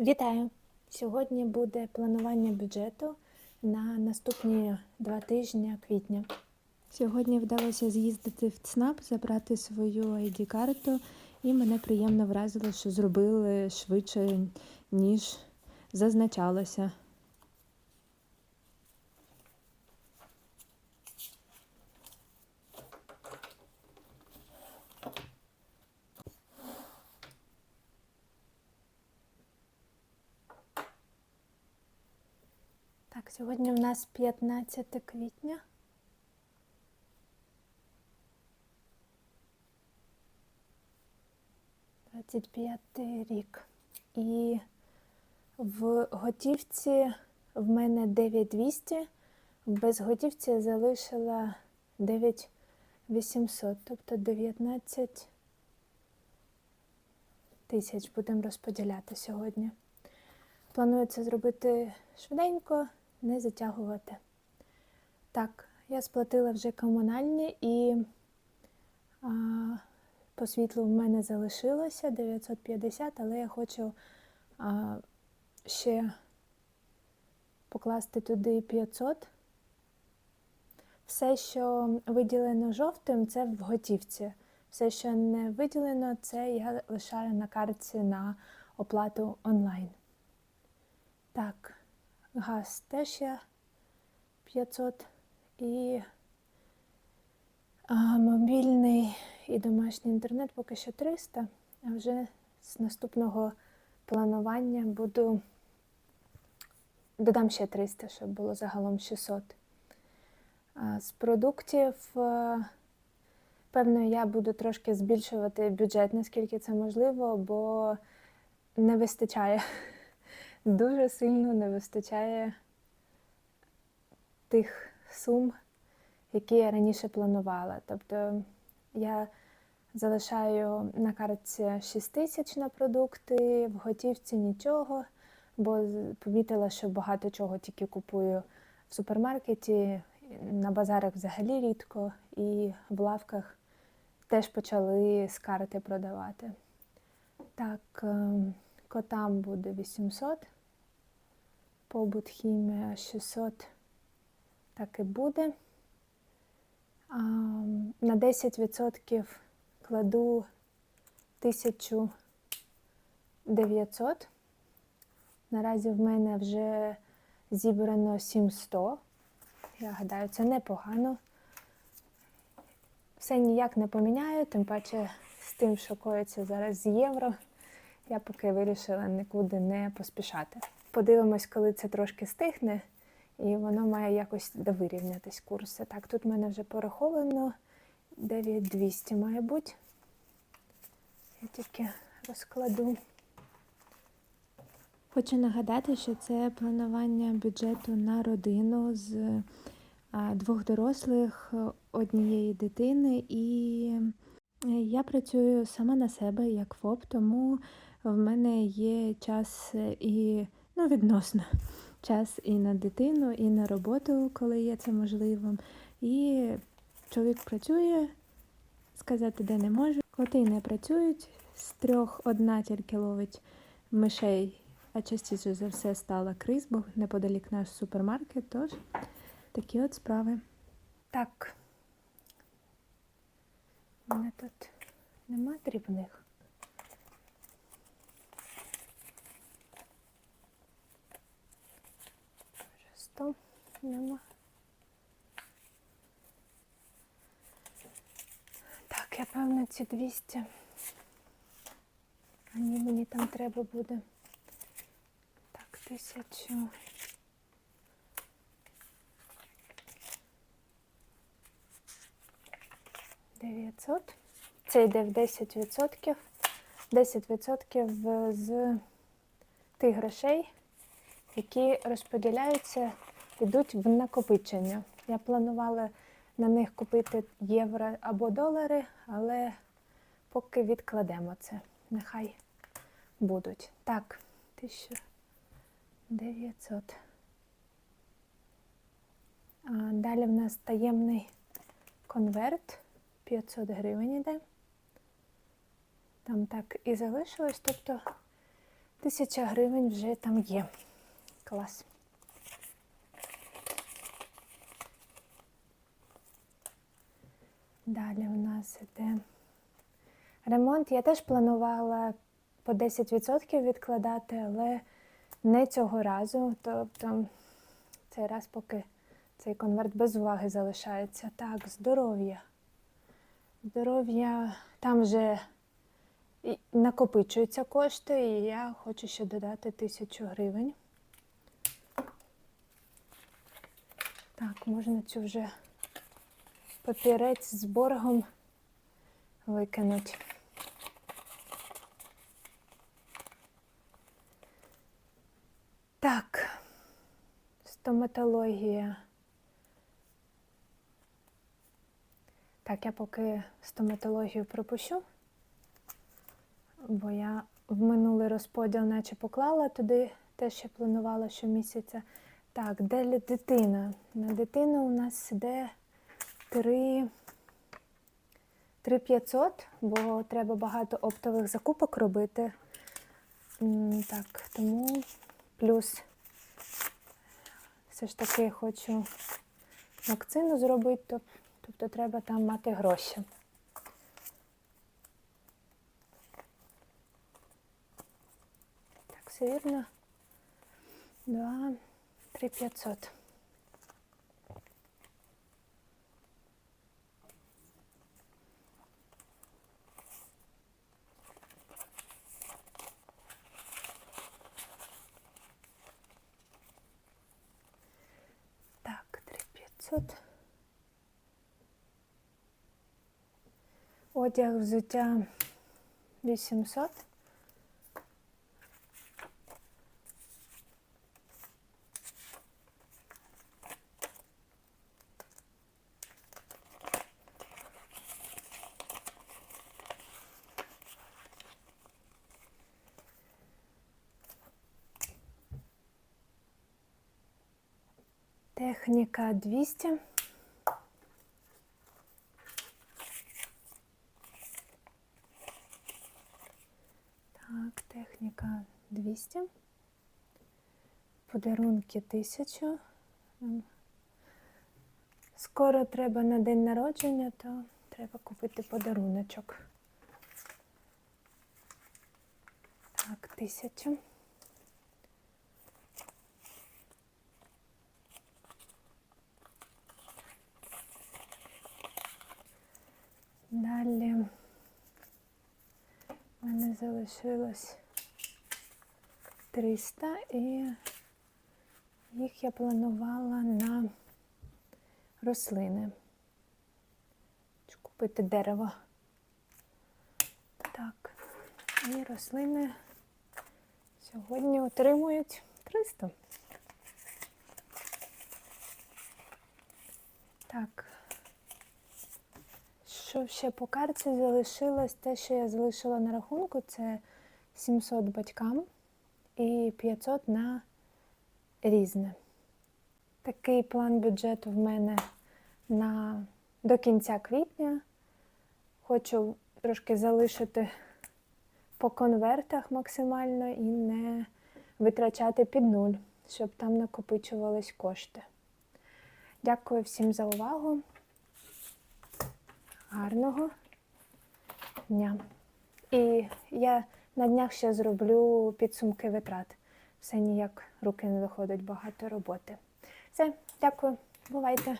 Вітаю! Сьогодні буде планування бюджету на наступні два тижні квітня. Сьогодні вдалося з'їздити в ЦНАП, забрати свою ID-карту, і мене приємно вразило, що зробили швидше, ніж зазначалося. Сьогодні в нас 15 квітня. Двадцять п'ятий рік. І в готівці в мене 9200, в безготівці залишила 9800, тобто 19 тисяч будемо розподіляти сьогодні. Планую це зробити швиденько, не затягувати. Так, я сплатила вже комунальні і а, по світлу в мене залишилося 950, але я хочу а, ще покласти туди 500. Все, що виділено жовтим, це в готівці. Все, що не виділено, це я лишаю на картці на оплату онлайн. Так, газ теж я 500 і а, мобільний і домашній інтернет поки що 300, а вже з наступного планування буду додам ще 300, щоб було загалом 600. А, з продуктів, е, певно, я буду трошки збільшувати бюджет, наскільки це можливо, бо не вистачає дуже сильно не вистачає тих сум, які я раніше планувала. Тобто я залишаю на картці 6 тисяч на продукти, в готівці нічого, бо помітила, що багато чого тільки купую в супермаркеті, на базарах взагалі рідко, і в лавках теж почали з карти продавати. Так, ем, котам буде 800 побут хімія 600 так і буде. На 10% кладу 1900. Наразі в мене вже зібрано 700. Я гадаю, це непогано. Все ніяк не поміняю, тим паче з тим, що коїться зараз з євро, я поки вирішила нікуди не поспішати. Подивимось, коли це трошки стихне, і воно має якось довирівнятись курси. Так, тут в мене вже пораховано 9200, має бути. Я тільки розкладу. Хочу нагадати, що це планування бюджету на родину з двох дорослих, однієї дитини, і я працюю сама на себе як ФОП, тому в мене є час і ну, відносно час і на дитину, і на роботу, коли є це можливим. І чоловік працює, сказати, де не може. Коти не працюють, з трьох одна тільки ловить мишей, а частіше за все стала криз, бо неподалік наш супермаркет, тож такі от справи. Так. Мене тут нема дрібних. Сто нема. Так, я певно ці 200. А ні, мені там треба буде. Так, тисячу. Дев'ятсот. Це йде в 10%. 10% з тих грошей, які розподіляються, йдуть в накопичення. Я планувала на них купити євро або долари, але поки відкладемо це. Нехай будуть. Так, 1900. А далі в нас таємний конверт 500 гривень іде. Там так і залишилось, тобто Тисяча гривень вже там є. Клас. Далі у нас іде ремонт. Я теж планувала по 10% відкладати, але не цього разу. Тобто цей раз поки цей конверт без уваги залишається. Так, здоров'я. Здоров'я там вже накопичуються кошти, і я хочу ще додати тисячу гривень. Так, можна цю вже папірець з боргом викинути. Так, стоматологія. Так, я поки стоматологію пропущу, бо я в минулий розподіл наче поклала туди те, що планувала щомісяця. Так, де дитина? На дитину у нас йде 3, 3500, бо треба багато оптових закупок робити. Так, тому плюс все ж таки хочу вакцину зробити, тобто треба там мати гроші. Так, все вірно. 2, 3 500. Так, 3500. Одяг, взуття 800. Техніка 200. Так, техніка 200. Подарунки 1000. Скоро треба на день народження, то треба купити подаруночок. Так, 1000. Далі в мене залишилось 300 і їх я планувала на рослини. Хочу Купити дерево. Так, і рослини сьогодні отримують 300. Так. Що ще по карті залишилось? Те, що я залишила на рахунку, це 700 батькам і 500 на різне. Такий план бюджету в мене на до кінця квітня. Хочу трошки залишити по конвертах максимально і не витрачати під нуль, щоб там накопичувались кошти. Дякую всім за увагу. Гарного дня. І я на днях ще зроблю підсумки витрат. Все ніяк руки не виходить багато роботи. Все, дякую, бувайте.